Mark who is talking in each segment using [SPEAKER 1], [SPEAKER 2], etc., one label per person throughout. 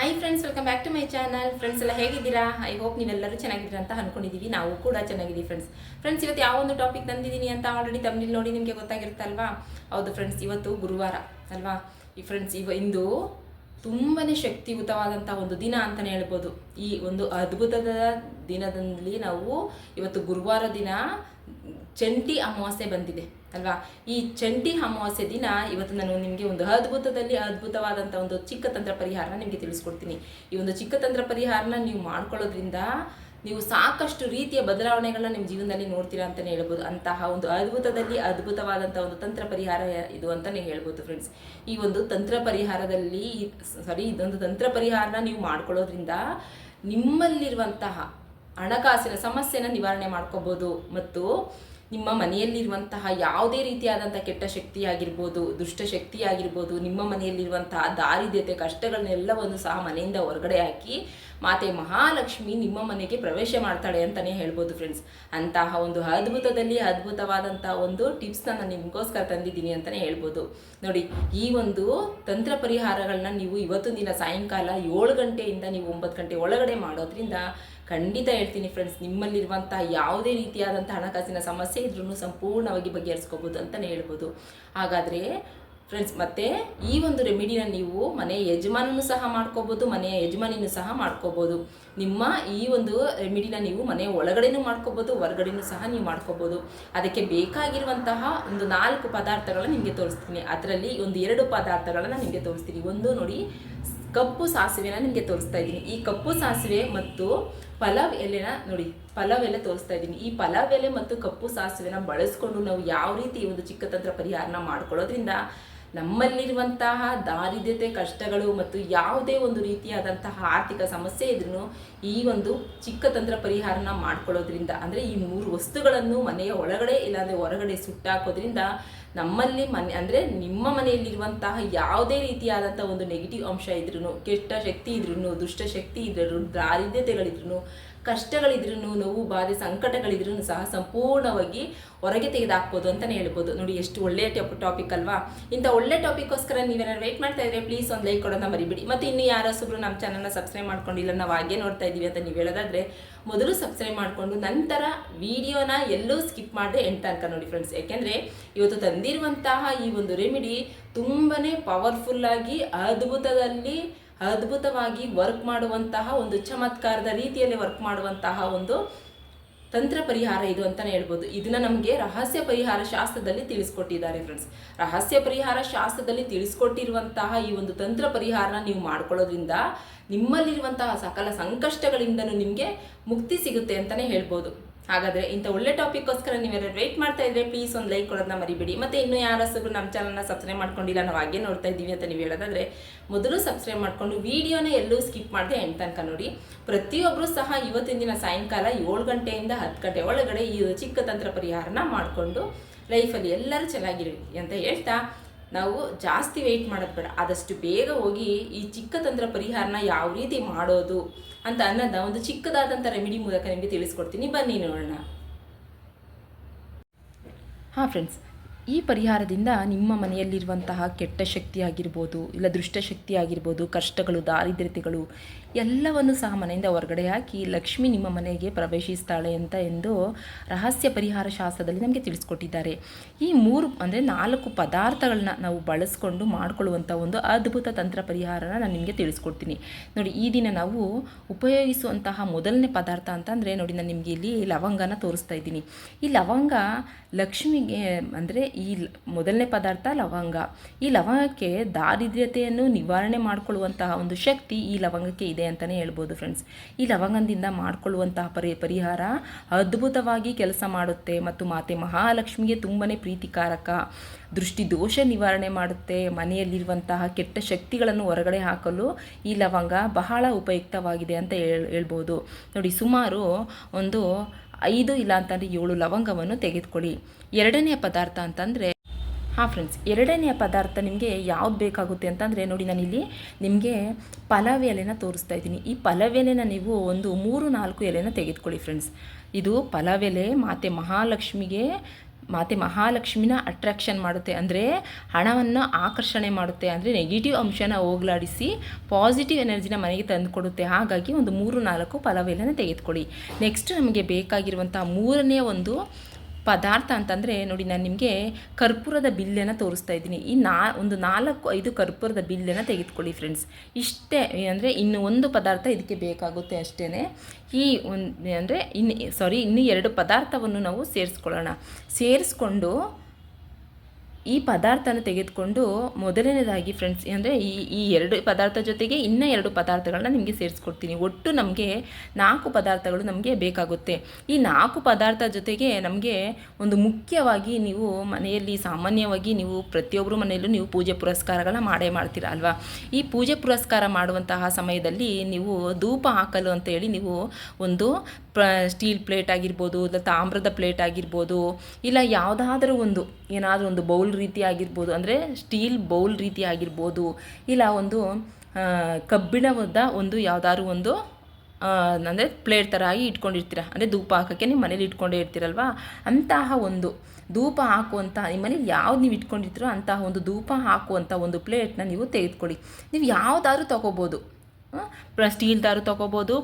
[SPEAKER 1] Hi friends welcome back to my channel friends ಎಲ್ಲ ಹೇಗಿದ್ದೀರಾ? I hope ನೀವೆಲ್ಲರೂ ಚೆನ್ನಾಗಿದ್ದೀರಾ ಅಂತ ಅನ್ಕೊಂಡಿದ್ದೀವಿ ನಾವು ಕೂಡ ಚೆನ್ನಾಗಿದ್ದೀವಿ ಫ್ರೆಂಡ್ಸ್ ಫ್ರೆಂಡ್ಸ್ ಇವತ್ತು ಯಾವ ಒಂದು ಟಾಪಿಕ್ ತಂದಿದ್ದೀನಿ ಅಂತ ಆಲ್ರೆಡಿ ತಮ್ಮಲ್ಲಿ ನೋಡಿ ನಿಮಗೆ ಗೊತ್ತಾಗಿರುತ್ತಲ್ವಾ? ಹೌದು ಫ್ರೆಂಡ್ಸ್ ಇವತ್ತು ಗುರುವಾರ, ಅಲ್ವಾ? ಈ ಫ್ರೆಂಡ್ಸ್ ಇವ ಇಂದು ತುಂಬಾ ಶಕ್ತಿಯುತವಾದಂಥ ಒಂದು ದಿನ ಅಂತಲೇ ಹೇಳ್ಬೋದು. ಈ ಒಂದು ಅದ್ಭುತದ ದಿನದಲ್ಲಿ ನಾವು ಇವತ್ತು ಗುರುವಾರ ದಿನ ಚಂಟಿ ಅಮಾವಾಸ್ಯೆ ಬಂದಿದೆ. ಅಲ್ವಾ? ಈ ಚಂಡಿ ಅಮಾವಾಸ್ಯ ದಿನ ಇವತ್ತು ನಾನು ನಿಮಗೆ ಒಂದು ಅದ್ಭುತದಲ್ಲಿ ಅದ್ಭುತವಾದಂಥ ಒಂದು ಚಿಕ್ಕ ತಂತ್ರ ಪರಿಹಾರನ ನಿಮಗೆ ತಿಳಿಸ್ಕೊಡ್ತೀನಿ. ಈ ಒಂದು ಚಿಕ್ಕ ತಂತ್ರ ಪರಿಹಾರನ ನೀವು ಮಾಡ್ಕೊಳ್ಳೋದ್ರಿಂದ ನೀವು ಸಾಕಷ್ಟು ರೀತಿಯ ಬದಲಾವಣೆಗಳನ್ನ ನಿಮ್ಮ ಜೀವನದಲ್ಲಿ ನೋಡ್ತೀರಾ ಅಂತಲೇ ಹೇಳ್ಬೋದು. ಅಂತಹ ಒಂದು ಅದ್ಭುತದಲ್ಲಿ ಅದ್ಭುತವಾದಂಥ ಒಂದು ತಂತ್ರ ಪರಿಹಾರ ಇದು ಅಂತಲೇ ಹೇಳ್ಬೋದು ಫ್ರೆಂಡ್ಸ್ ಈ ಒಂದು ತಂತ್ರ ಪರಿಹಾರದಲ್ಲಿ ಸಾರಿ ಇದೊಂದು ತಂತ್ರ ಪರಿಹಾರನ ನೀವು ಮಾಡ್ಕೊಳ್ಳೋದ್ರಿಂದ ನಿಮ್ಮಲ್ಲಿರುವಂತಹ ಹಣಕಾಸಿನ ಸಮಸ್ಯೆನ ನಿವಾರಣೆ ಮಾಡ್ಕೋಬೋದು. ಮತ್ತು ನಿಮ್ಮ ಮನೆಯಲ್ಲಿರುವಂತಹ ಯಾವುದೇ ರೀತಿಯಾದಂಥ ಕೆಟ್ಟ ಶಕ್ತಿ ಆಗಿರ್ಬೋದು ದುಷ್ಟಶಕ್ತಿ ಆಗಿರ್ಬೋದು, ನಿಮ್ಮ ಮನೆಯಲ್ಲಿರುವಂತಹ ದಾರಿದ್ರ್ಯತೆ, ಕಷ್ಟಗಳನ್ನೆಲ್ಲವನ್ನು ಸಹ ಮನೆಯಿಂದ ಹೊರಗಡೆ ಹಾಕಿ ಮಾತೆ ಮಹಾಲಕ್ಷ್ಮಿ ನಿಮ್ಮ ಮನೆಗೆ ಪ್ರವೇಶ ಮಾಡ್ತಾಳೆ ಅಂತಲೇ ಹೇಳ್ಬೋದು ಫ್ರೆಂಡ್ಸ್ ಅಂತಹ ಒಂದು ಅದ್ಭುತದಲ್ಲಿ ಅದ್ಭುತವಾದಂಥ ಒಂದು ಟಿಪ್ಸ್ನ ನಾನು ನಿಮಗೋಸ್ಕರ ತಂದಿದ್ದೀನಿ ಅಂತಲೇ ಹೇಳ್ಬೋದು. ನೋಡಿ, ಈ ಒಂದು ತಂತ್ರ ಪರಿಹಾರಗಳನ್ನ ನೀವು ಇವತ್ತು ದಿನ ಸಾಯಂಕಾಲ ಏಳು ಗಂಟೆಯಿಂದ ನೀವು ಒಂಬತ್ತು ಗಂಟೆ ಒಳಗಡೆ ಮಾಡೋದ್ರಿಂದ ಖಂಡಿತ ಹೇಳ್ತೀನಿ ಫ್ರೆಂಡ್ಸ್ ನಿಮ್ಮಲ್ಲಿರುವಂತಹ ಯಾವುದೇ ರೀತಿಯಾದಂಥ ಹಣಕಾಸಿನ ಸಮಸ್ಯೆ ಇದ್ರೂ ಸಂಪೂರ್ಣವಾಗಿ ಬಗೆಹರಿಸ್ಕೋಬೋದು ಅಂತಲೇ ಹೇಳ್ಬೋದು. ಹಾಗಾದರೆ ಫ್ರೆಂಡ್ಸ್ ಮತ್ತೆ ಈ ಒಂದು ರೆಮಿಡಿನ ನೀವು ಮನೆ ಯಜಮಾನನು ಸಹ ಮಾಡ್ಕೋಬೋದು ಮನೆಯ ಯಜಮಾನಿನೂ ಸಹ ಮಾಡ್ಕೋಬೋದು. ನಿಮ್ಮ ಈ ಒಂದು ರೆಮಿಡಿನ ನೀವು ಮನೆ ಒಳಗಡೆನೂ ಮಾಡ್ಕೋಬೋದು, ಹೊರಗಡೆನೂ ಸಹ ನೀವು ಮಾಡ್ಕೋಬೋದು. ಅದಕ್ಕೆ ಬೇಕಾಗಿರುವಂತಹ ಒಂದು ನಾಲ್ಕು ಪದಾರ್ಥಗಳನ್ನ ನಿಮಗೆ ತೋರಿಸ್ತೀನಿ. ಅದರಲ್ಲಿ ಒಂದು ಎರಡು ಪದಾರ್ಥಗಳನ್ನ ನಿಮಗೆ ತೋರಿಸ್ತೀನಿ. ಒಂದು ನೋಡಿ, ಕಪ್ಪು ಸಾಸಿವೆನ ನಿಮಗೆ ತೋರಿಸ್ತಾ ಇದ್ದೀನಿ. ಈ ಕಪ್ಪು ಸಾಸಿವೆ ಮತ್ತು ಪಲಾವ್ ಎಲೆನ ನೋಡಿ, ಪಲಾವ್ ಎಲೆ ತೋರಿಸ್ತಾ ಇದ್ದೀನಿ. ಈ ಪಲಾವ್ ಎಲೆ ಮತ್ತು ಕಪ್ಪು ಸಾಸಿವೆನ ಬಳಸ್ಕೊಂಡು ನಾವು ಯಾವ ರೀತಿ ಒಂದು ಚಿಕ್ಕ ತಂತ್ರ ಪರಿಹಾರನ ಮಾಡ್ಕೊಳ್ಳೋದ್ರಿಂದ ನಮ್ಮಲ್ಲಿರುವಂತಹ ದಾರಿದ್ರ್ಯತೆ, ಕಷ್ಟಗಳು ಮತ್ತು ಯಾವುದೇ ಒಂದು ರೀತಿಯಾದಂತಹ ಆರ್ಥಿಕ ಸಮಸ್ಯೆ ಇದ್ರೂ ಈ ಒಂದು ಚಿಕ್ಕ ತಂತ್ರ ಪರಿಹಾರನ ಮಾಡ್ಕೊಳ್ಳೋದ್ರಿಂದ, ಅಂದರೆ ಈ ಮೂರು ವಸ್ತುಗಳನ್ನು ಮನೆಯ ಒಳಗಡೆ ಇಲ್ಲಾಂದರೆ ಹೊರಗಡೆ ಸುಟ್ಟಾಕೋದ್ರಿಂದ ನಮ್ಮಲ್ಲಿ ಮನೆ, ಅಂದರೆ ನಿಮ್ಮ ಮನೆಯಲ್ಲಿರುವಂತಹ ಯಾವುದೇ ರೀತಿಯಾದಂಥ ಒಂದು ನೆಗೆಟಿವ್ ಅಂಶ ಇದ್ರೂ ಕೆಟ್ಟ ಶಕ್ತಿ ಇದ್ರೂ ದುಷ್ಟ ಶಕ್ತಿ ಇದ್ರೂ ದಾರಿದ್ರ್ಯತೆಗಳಿದ್ರೂ ಕಷ್ಟಗಳಿದ್ರೂ ನೋವು, ಬಾಧೆ ಸಂಕಟಗಳಿದ್ರೂ ಸಹ ಸಂಪೂರ್ಣವಾಗಿ ಹೊರಗೆ ತೆಗೆದಾಕ್ಬೋದು ಅಂತಲೇ ಹೇಳ್ಬೋದು. ನೋಡಿ, ಎಷ್ಟು ಒಳ್ಳೆಯ ಟಾಪ್, ಟಾಪಿಕ್ ಅಲ್ವಾ? ಇಂಥ ಒಳ್ಳೆ ಟಾಪಿಕ್ಕೋಸ್ಕರ ನೀವೇನಾದ್ರು ವೆಯ್ಟ್ ಮಾಡ್ತಾ ಇದ್ರೆ ಪ್ಲೀಸ್ ಒಂದು ಲೈಕ್ ಕೊಡೋದನ್ನ ಮರಿಬಿಡಿ. ಮತ್ತು ಇನ್ನು ಯಾರೋ ಹೊಸಬ್ರು ನಮ್ಮ ಚಾನಲ್ನ ಸಬ್ಸ್ಕ್ರೈಬ್ ಮಾಡ್ಕೊಂಡಿಲ್ಲ, ನಾವು ಹಾಗೆ ನೋಡ್ತಾ ಇದ್ದೀವಿ ಅಂತ ನೀವು ಹೇಳೋದಾದರೆ, ಮೊದಲು ಸಬ್ಸ್ಕ್ರೈಬ್ ಮಾಡಿಕೊಂಡು ನಂತರ ವಿಡಿಯೋನ ಎಲ್ಲೂ ಸ್ಕಿಪ್ ಮಾಡದೆ ಎಂಡ್ ತನಕ ನೋಡಿ ಫ್ರೆಂಡ್ಸ್ ಯಾಕೆಂದರೆ ಇವತ್ತು ತಂದಿರುವಂತಹ ಈ ಒಂದು ರೆಮಿಡಿ ತುಂಬಾ ಪವರ್ಫುಲ್ಲಾಗಿ ಅದ್ಭುತದಲ್ಲಿ ಅದ್ಭುತವಾಗಿ ವರ್ಕ್ ಮಾಡುವಂತಹ ಒಂದು ಚಮತ್ಕಾರದ ರೀತಿಯಲ್ಲಿ ವರ್ಕ್ ಮಾಡುವಂತಹ ಒಂದು ತಂತ್ರ ಪರಿಹಾರ ಇದು ಅಂತಲೇ ಹೇಳ್ಬೋದು. ಇದನ್ನ ನಮಗೆ ರಹಸ್ಯ ಪರಿಹಾರ ಶಾಸ್ತ್ರದಲ್ಲಿ ತಿಳಿಸ್ಕೊಟ್ಟಿದ್ದಾರೆ ಫ್ರೆಂಡ್ಸ್ ರಹಸ್ಯ ಪರಿಹಾರ ಶಾಸ್ತ್ರದಲ್ಲಿ ತಿಳಿಸ್ಕೊಟ್ಟಿರುವಂತಹ ಈ ಒಂದು ತಂತ್ರ ಪರಿಹಾರನ ನೀವು ಮಾಡ್ಕೊಳ್ಳೋದ್ರಿಂದ ನಿಮ್ಮಲ್ಲಿರುವಂತಹ ಸಕಲ ಸಂಕಷ್ಟಗಳಿಂದನೂ ನಿಮಗೆ ಮುಕ್ತಿ ಸಿಗುತ್ತೆ ಅಂತಲೇ ಹೇಳ್ಬೋದು. ಹಾಗಾದರೆ ಇಂಥ ಒಳ್ಳೆ ಟಾಪಿಕ್ಗೋಸ್ಕರ ನೀವೆಲ್ಲ ವೇಟ್ ಮಾಡ್ತಾ ಇದ್ರೆ ಪ್ಲೀಸ್ ಒಂದು ಲೈಕ್ ಕೊಡೋದನ್ನ ಮರಿಬೇಡಿ. ಮತ್ತು ಇನ್ನೂ ಯಾರಸರು ನಮ್ಮ ಚಾನಲ್ನ ಸಬ್ಸ್ಕ್ರೈಬ್ ಮಾಡ್ಕೊಂಡಿಲ್ಲ ನಾವು ಹಾಗೆ ನೋಡ್ತಾ ಇದ್ದೀವಿ ಅಂತ ನೀವು ಹೇಳೋದಾದ್ರೆ, ಮೊದಲು ಸಬ್ಸ್ಕ್ರೈಬ್ ಮಾಡಿಕೊಂಡು ವಿಡಿಯೋನ ಎಲ್ಲೂ ಸ್ಕಿಪ್ ಮಾಡದೆ ಎಂಟು ತನಕ ನೋಡಿ. ಪ್ರತಿಯೊಬ್ಬರು ಸಹ ಇವತ್ತಿನ ದಿನ ಸಾಯಂಕಾಲ ಏಳು ಗಂಟೆಯಿಂದ ಹತ್ತು ಗಂಟೆ ಒಳಗಡೆ ಈ ಚಿಕ್ಕ ತಂತ್ರ ಪರಿಹಾರನ ಮಾಡಿಕೊಂಡು ಲೈಫಲ್ಲಿ ಎಲ್ಲರೂ ಚೆನ್ನಾಗಿರಿ ಅಂತ ಹೇಳ್ತಾ ನಾವು ಜಾಸ್ತಿ ವೆಯ್ಟ್ ಮಾಡೋದು ಬೇಡ. ಆದಷ್ಟು ಬೇಗ ಹೋಗಿ ಈ ಚಿಕ್ಕ ತಂತ್ರ ಪರಿಹಾರನ ಯಾವ ರೀತಿ ಮಾಡೋದು ಅಂತ ಅನ್ನೋದನ್ನ ಒಂದು ಚಿಕ್ಕದಾದಂಥ ರೆಮಿಡಿ ಮೂಲಕ ನಿಮಗೆ ತಿಳಿಸ್ಕೊಡ್ತೀನಿ. ಬನ್ನಿ ನೋಡೋಣ. ಹಾಂ ಫ್ರೆಂಡ್ಸ್ ಈ ಪರಿಹಾರದಿಂದ ನಿಮ್ಮ ಮನೆಯಲ್ಲಿರುವಂತಹ ಕೆಟ್ಟ ಶಕ್ತಿ ಆಗಿರ್ಬೋದು, ಇಲ್ಲ ದುಷ್ಟಶಕ್ತಿ ಆಗಿರ್ಬೋದು, ಕಷ್ಟಗಳು, ದಾರಿದ್ರ್ಯತೆಗಳು ಎಲ್ಲವನ್ನು ಸಹ ಮನೆಯಿಂದ ಹೊರಗಡೆ ಹಾಕಿ ಲಕ್ಷ್ಮಿ ನಿಮ್ಮ ಮನೆಗೆ ಪ್ರವೇಶಿಸ್ತಾಳೆ ಅಂತ ಎಂದು ರಹಸ್ಯ ಪರಿಹಾರ ಶಾಸ್ತ್ರದಲ್ಲಿ ನಮಗೆ ತಿಳಿಸ್ಕೊಟ್ಟಿದ್ದಾರೆ. ಈ ಮೂರು, ಅಂದರೆ ನಾಲ್ಕು ಪದಾರ್ಥಗಳನ್ನ ನಾವು ಬಳಸ್ಕೊಂಡು ಮಾಡಿಕೊಳ್ಳುವಂಥ ಒಂದು ಅದ್ಭುತ ತಂತ್ರ ಪರಿಹಾರನ ನಾನು ನಿಮಗೆ ತಿಳಿಸ್ಕೊಡ್ತೀನಿ. ನೋಡಿ, ಈ ದಿನ ನಾವು ಉಪಯೋಗಿಸುವಂತಹ ಮೊದಲನೇ ಪದಾರ್ಥ ಅಂತಂದರೆ ನೋಡಿ, ನಾನು ನಿಮಗೆ ಇಲ್ಲಿ ಲವಂಗನ ತೋರಿಸ್ತಾ ಇದ್ದೀನಿ. ಈ ಲವಂಗ ಲಕ್ಷ್ಮಿಗೆ, ಅಂದರೆ ಈ ಮೊದಲನೇ ಪದಾರ್ಥ ಲವಂಗ. ಈ ಲವಂಗಕ್ಕೆ ದಾರಿದ್ರ್ಯತೆಯನ್ನು ನಿವಾರಣೆ ಮಾಡಿಕೊಳ್ಳುವಂತಹ ಒಂದು ಶಕ್ತಿ ಈ ಲವಂಗಕ್ಕೆ ಇದೆ. ಅಂತಲೇ ಹೇಳ್ಬೋದು ಫ್ರೆಂಡ್ಸ್ ಈ ಲವಂಗದಿಂದ ಮಾಡಿಕೊಳ್ಳುವಂತಹ ಪರಿ, ಪರಿಹಾರ ಅದ್ಭುತವಾಗಿ ಕೆಲಸ ಮಾಡುತ್ತೆ ಮತ್ತು ಮಾತೆ ಮಹಾಲಕ್ಷ್ಮಿಗೆ ತುಂಬಾ ಪ್ರೀತಿಕಾರಕ. ದೃಷ್ಟಿ ದೋಷ ನಿವಾರಣೆ ಮಾಡುತ್ತೆ. ಮನೆಯಲ್ಲಿರುವಂತಹ ಕೆಟ್ಟ ಶಕ್ತಿಗಳನ್ನು ಹೊರಗಡೆ ಹಾಕಲು ಈ ಲವಂಗ ಬಹಳ ಉಪಯುಕ್ತವಾಗಿದೆ ಅಂತ ಹೇಳ್, ಹೇಳ್ಬೋದು. ನೋಡಿ, ಸುಮಾರು ಒಂದು ಐದು ಇಲ್ಲ ಅಂತಂದರೆ ಏಳು ಲವಂಗವನ್ನು ತೆಗೆದುಕೊಳ್ಳಿ. ಎರಡನೆಯ ಪದಾರ್ಥ ಅಂತಂದರೆ ಹಾಂ ಫ್ರೆಂಡ್ಸ್ ಎರಡನೆಯ ಪದಾರ್ಥ ನಿಮಗೆ ಯಾವ್ದು ಬೇಕಾಗುತ್ತೆ ಅಂತಂದರೆ ನೋಡಿ ನಾನಿಲ್ಲಿ ನಿಮಗೆ ಪಲಾವ್ ಎಲೆನ ತೋರಿಸ್ತಾ ಇದ್ದೀನಿ. ಈ ಪಲಾವ್ ಎಲೆನ ನೀವು ಒಂದು ಮೂರು, ನಾಲ್ಕು ಎಲೆನ ತೆಗೆದುಕೊಳ್ಳಿ ಫ್ರೆಂಡ್ಸ್ ಇದು ಪಲಾವ್ ಎಲೆ ಮಾತೆ ಮಹಾಲಕ್ಷ್ಮಿಗೆ, ಮಾತೆ ಮಹಾಲಕ್ಷ್ಮಿನ ಅಟ್ರಾಕ್ಷನ್ ಮಾಡುತ್ತೆ. ಅಂದರೆ ಹಣವನ್ನು ಆಕರ್ಷಣೆ ಮಾಡುತ್ತೆ. ಅಂದರೆ ನೆಗೆಟಿವ್ ಅಂಶನ ಹೋಗ್ಲಾಡಿಸಿ ಪಾಸಿಟಿವ್ ಎನರ್ಜಿನ ಮನೆಗೆ ತಂದುಕೊಡುತ್ತೆ. ಹಾಗಾಗಿ ಒಂದು ಮೂರು, ನಾಲ್ಕು ಪಲಾವ್ ತೆಗೆದುಕೊಳ್ಳಿ. ನೆಕ್ಸ್ಟ್ ನಮಗೆ ಬೇಕಾಗಿರುವಂಥ ಮೂರನೇ ಒಂದು ಪದಾರ್ಥ ಅಂತಂದರೆ ನೋಡಿ, ನಾನು ನಿಮಗೆ ಕರ್ಪೂರದ ಬಿಲ್ಲನ್ನು ತೋರಿಸ್ತಾ ಇದ್ದೀನಿ. ಈ ನಾ, ಒಂದು ನಾಲ್ಕು, ಐದು ಕರ್ಪೂರದ ಬಿಲ್ಲನ್ನು ತೆಗೆದುಕೊಳ್ಳಿ ಫ್ರೆಂಡ್ಸ್ ಇಷ್ಟೇ, ಅಂದರೆ ಇನ್ನು ಒಂದು ಪದಾರ್ಥ ಇದಕ್ಕೆ ಬೇಕಾಗುತ್ತೆ ಅಷ್ಟೇ ಈ ಒಂದು, ಅಂದರೆ ಇನ್ನು ಸಾರಿ ಇನ್ನು ಎರಡು ಪದಾರ್ಥವನ್ನು ನಾವು ಸೇರಿಸ್ಕೊಳ್ಳೋಣ. ಸೇರಿಸ್ಕೊಂಡು ಈ ಪದಾರ್ಥನ ತೆಗೆದುಕೊಂಡು ಮೊದಲನೇದಾಗಿ ಫ್ರೆಂಡ್ಸ್ ಅಂದರೆ ಈ ಈ ಎರಡು ಪದಾರ್ಥ ಜೊತೆಗೆ ಇನ್ನೂ ಎರಡು ಪದಾರ್ಥಗಳನ್ನ ನಿಮಗೆ ಸೇರಿಸ್ಕೊಡ್ತೀನಿ. ಒಟ್ಟು ನಮಗೆ ನಾಲ್ಕು ಪದಾರ್ಥಗಳು ನಮಗೆ ಬೇಕಾಗುತ್ತೆ. ಈ ನಾಲ್ಕು ಪದಾರ್ಥ ಜೊತೆಗೆ ನಮಗೆ ಒಂದು ಮುಖ್ಯವಾಗಿ ನೀವು ಮನೆಯಲ್ಲಿ ಸಾಮಾನ್ಯವಾಗಿ ನೀವು ಪ್ರತಿಯೊಬ್ಬರು ಮನೆಯಲ್ಲೂ ನೀವು ಪೂಜೆ ಪುರಸ್ಕಾರಗಳನ್ನ ಮಾಡೇ ಮಾಡ್ತೀರ ಅಲ್ವಾ? ಈ ಪೂಜೆ ಪುರಸ್ಕಾರ ಮಾಡುವಂತಹ ಸಮಯದಲ್ಲಿ ನೀವು ಧೂಪ ಹಾಕಲು ಅಂತ ಹೇಳಿ ನೀವು ಒಂದು ಪ್ರ, ಸ್ಟೀಲ್ ಪ್ಲೇಟ್ ಆಗಿರ್ಬೋದು, ಇಲ್ಲ ತಾಮ್ರದ ಪ್ಲೇಟ್ ಆಗಿರ್ಬೋದು, ಇಲ್ಲ ಯಾವುದಾದ್ರೂ ಒಂದು, ಏನಾದರೂ ಒಂದು ಬೌಲ್ ರೀತಿ ಆಗಿರ್ಬೋದು, ಅಂದರೆ ಸ್ಟೀಲ್ ಬೌಲ್ ರೀತಿ ಆಗಿರ್ಬೋದು, ಇಲ್ಲ ಒಂದು ಕಬ್ಬಿಣವಾದ ಒಂದು ಯಾವುದಾದ್ರು ಒಂದು ಅಂದರೆ ಪ್ಲೇಟ್ ಥರ ಆಗಿ ಇಟ್ಕೊಂಡಿರ್ತೀರ. ಅಂದರೆ ಧೂಪ ಹಾಕೋಕ್ಕೆ ನಿಮ್ಮ ಮನೇಲಿ ಇಟ್ಕೊಂಡೇ ಇರ್ತೀರಲ್ವ? ಅಂತಹ ಒಂದು ಧೂಪ ಹಾಕುವಂಥ ನಿಮ್ಮ ಮನೇಲಿ ಯಾವ್ದು ನೀವು ಇಟ್ಕೊಂಡಿರ್ತೀರೋ ಅಂತಹ ಒಂದು ಧೂಪ ಹಾಕುವಂಥ ಒಂದು ಪ್ಲೇಟ್ನ ನೀವು ತೆಗೆದುಕೊಳ್ಳಿ. ನೀವು ಯಾವುದಾದ್ರೂ ತೊಗೋಬೋದು. ಸ್ಟೀಲ್ದಾರು ತೊಗೋಬೋದು